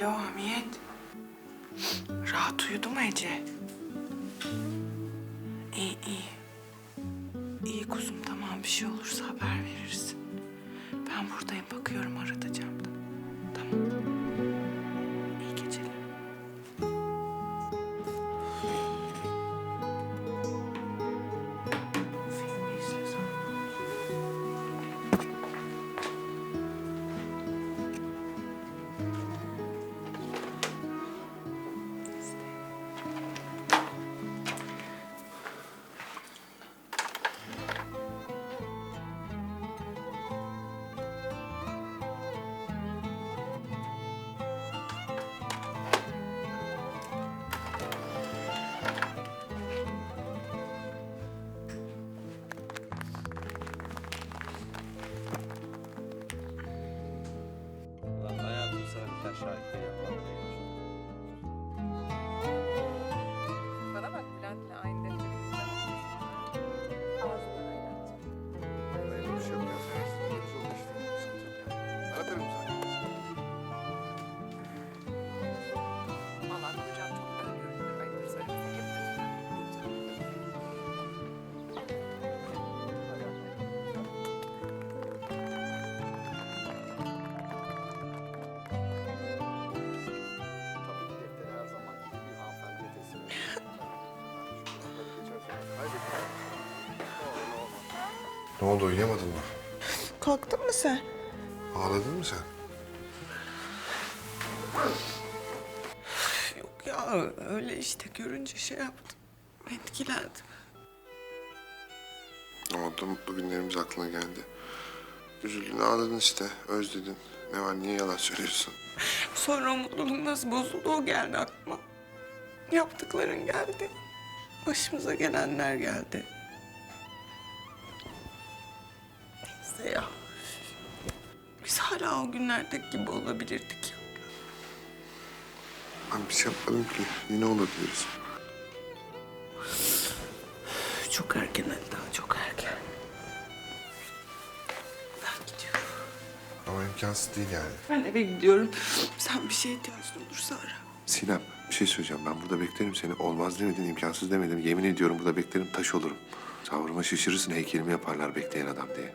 Alo Hamiyet. Rahat uyudu mu Ece? İyi iyi. İyi kuzum tamam bir şey olursa haber verirsin. Ben buradayım bakıyorum arada sana bir taş Ne oldu uyuyamadın mı? Kalktın mı sen? Ağladın mı sen? Yok ya öyle işte görünce şey yaptım. Etkilendim. Oldu mutlu günlerimiz aklına geldi. Üzüldün ağladın işte özledin. Ne var niye yalan söylüyorsun? Sonra o mutluluk nasıl bozuldu o geldi aklıma. Yaptıkların geldi. Başımıza gelenler geldi. Neyse ya. Biz hala o günlerdeki gibi olabilirdik ya. Ben bir şey yapmadım ki. Yine olabiliriz. Çok erken Ali daha çok erken. Ben gidiyorum. Ama imkansız değil yani. Ben eve gidiyorum. Sen bir şeye ihtiyacın olursa ara. Sinem bir şey söyleyeceğim. Ben burada beklerim seni. Olmaz demedin, imkansız demedim. Yemin ediyorum burada beklerim taş olurum. Savruma şaşırırsın heykelimi yaparlar bekleyen adam diye.